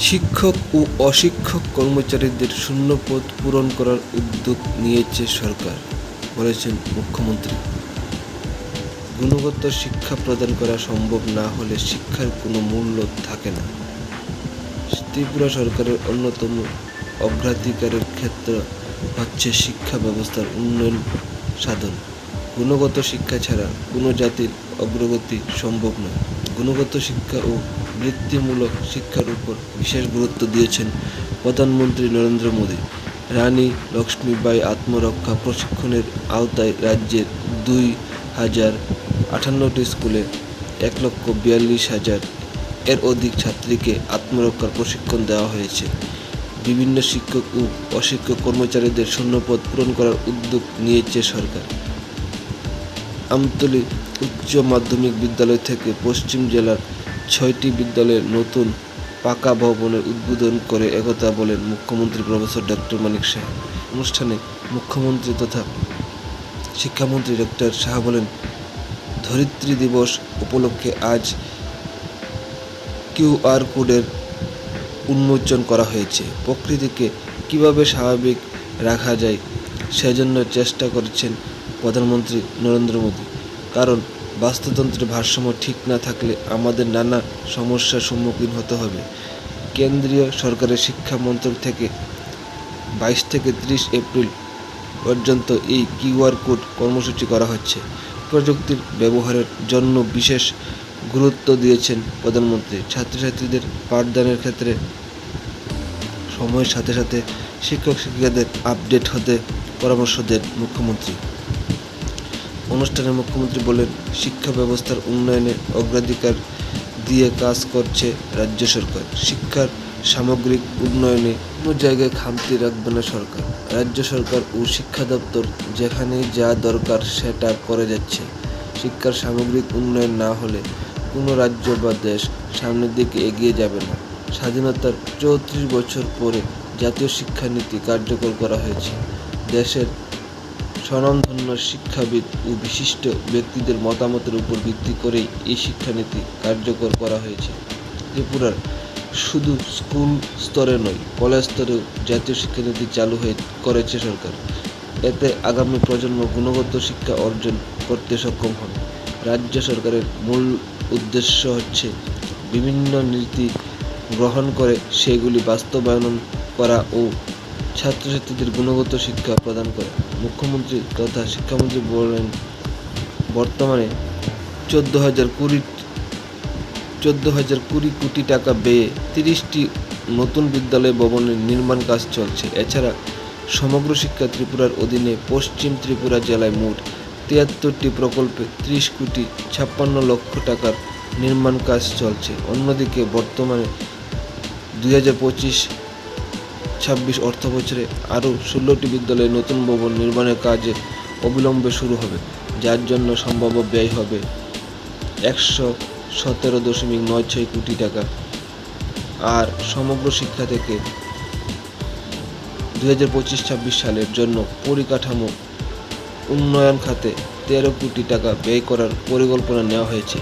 শিক্ষক ও অশিক্ষক কর্মচারীদের শূন্যপদ পূরণ করার উদ্যোগ নিয়েছে সরকার, বলেছেন মুখ্যমন্ত্রী। গুণগত শিক্ষা প্রদান করা সম্ভব না হলে শিক্ষার কোনো মূল্য থাকে না। ত্রিপুরা সরকারের অন্যতম অগ্রাধিকারের ক্ষেত্র হচ্ছে শিক্ষা ব্যবস্থার উন্নয়ন সাধন। গুণগত শিক্ষা ছাড়া কোনো জাতির অগ্রগতি সম্ভব নয়। গুণগত শিক্ষা ও বৃত্তিমূলক শিক্ষার উপর বিশেষ গুরুত্ব দিয়েছেন প্রধানমন্ত্রী নরেন্দ্র মোদী। রানী লক্ষ্মীবাই আত্মরক্ষা প্রশিক্ষণের আওতায় রাজ্যের দুই হাজার আটান্নটি স্কুলে এক লক্ষ বিয়াল্লিশ হাজার এর অধিক ছাত্রীকে আত্মরক্ষার প্রশিক্ষণ দেওয়া হয়েছে। বিভিন্ন শিক্ষক ও অশিক্ষক কর্মচারীদের শূন্যপদ পূরণ করার উদ্যোগ নিয়েছে সরকার। আমতলী উচ্চ মাধ্যমিক বিদ্যালয় থেকে পশ্চিম জেলার ছয়টি বিদ্যালয়ের নতুন পাকা ভবনের উদ্বোধন করে একথা বলেন মুখ্যমন্ত্রী প্রফেসর ডক্টর মানিক শাহ। অনুষ্ঠানে মুখ্যমন্ত্রী তথা শিক্ষামন্ত্রী ডক্টর শাহ বলেন, ধরিত্রী দিবস উপলক্ষে আজ কিউআর কোডের উন্মোচন করা হয়েছে। প্রকৃতিকে কীভাবে স্বাভাবিক রাখা যায় সেজন্য চেষ্টা করেছেন প্রধানমন্ত্রী নরেন্দ্র মোদী। কারণ বাস্তুতন্ত্রের ভারসাম্য ঠিক না থাকলে আমাদের নানা সমস্যার সম্মুখীন হতে হবে। কেন্দ্রীয় সরকারের শিক্ষা মন্ত্রক থেকে বাইশ থেকে ত্রিশ এপ্রিল পর্যন্ত এই কিউআর কোড কর্মসূচি করা হচ্ছে। প্রযুক্তির ব্যবহারের জন্য বিশেষ গুরুত্ব দিয়েছেন প্রধানমন্ত্রী। ছাত্রছাত্রীদের পাঠদানের ক্ষেত্রে সময়ের সাথে সাথে শিক্ষক শিক্ষিকাদের আপডেট হতে পরামর্শ দেন মুখ্যমন্ত্রী। অনুষ্ঠানে মুখ্যমন্ত্রী বলেন, শিক্ষা ব্যবস্থার উন্নয়নে অগ্রাধিকার দিয়ে কাজ করছে রাজ্য সরকার। শিক্ষার সামগ্রিক উন্নয়নে কোনো জায়গায় খামতি রাখবে না সরকার। রাজ্য সরকার ও শিক্ষা দপ্তর যেখানে যা দরকার সেটা করে যাচ্ছে। শিক্ষার সামগ্রিক উন্নয়ন না হলে কোনো রাজ্য বা দেশ সামনের দিকে এগিয়ে যাবে না। স্বাধীনতার চৌত্রিশ বছর পরে জাতীয় শিক্ষানীতি কার্যকর করা হয়েছে। দেশের স্বনামধন্য শিক্ষাবিদ ও বিশিষ্ট ব্যক্তিদের মতামতের উপর ভিত্তি করেই এই শিক্ষানীতি কার্যকর করা হয়েছে। ত্রিপুরার শুধু স্কুল স্তরে নয়, কলেজ স্তরেও জাতীয় শিক্ষানীতি চালু হয়ে করেছে সরকার। এতে আগামী প্রজন্ম গুণগত শিক্ষা অর্জন করতে সক্ষম হবে। রাজ্য সরকারের মূল উদ্দেশ্য হচ্ছে বিভিন্ন নীতি গ্রহণ করে সেগুলি বাস্তবায়ন করা ও ছাত্রছাত্রীদের গুণগত শিক্ষা প্রদান করে। মুখ্যমন্ত্রী তথা শিক্ষামন্ত্রী বলেন, বর্তমানে চোদ্দ হাজার কুড়ি চোদ্দ হাজার কুড়ি কোটি টাকা ব্যয়ে তিরিশটি নতুন বিদ্যালয় ভবনের নির্মাণ কাজ চলছে। এছাড়া সমগ্র শিক্ষা ত্রিপুরার অধীনে পশ্চিম ত্রিপুরা জেলায় মোট তিয়াত্তরটি প্রকল্পে ত্রিশ কোটি ছাপ্পান্ন লক্ষ টাকার নির্মাণ কাজ চলছে। অন্যদিকে বর্তমানে দুই হাজার পঁচিশ ছাব্বিশ অর্থ বছরে আরও ষোলোটি বিদ্যালয়ে নতুন ভবন নির্মাণের কাজে অবিলম্বে শুরু হবে, যার জন্য সম্ভাব্য ব্যয় হবে একশো সতেরো দশমিক নয় ছয় কোটি টাকা। আর সমগ্র শিক্ষা থেকে দু হাজার পঁচিশ ছাব্বিশ সালের জন্য পরিকাঠামো উন্নয়ন খাতে তেরো কোটি টাকা ব্যয় করার পরিকল্পনা নেওয়া হয়েছে।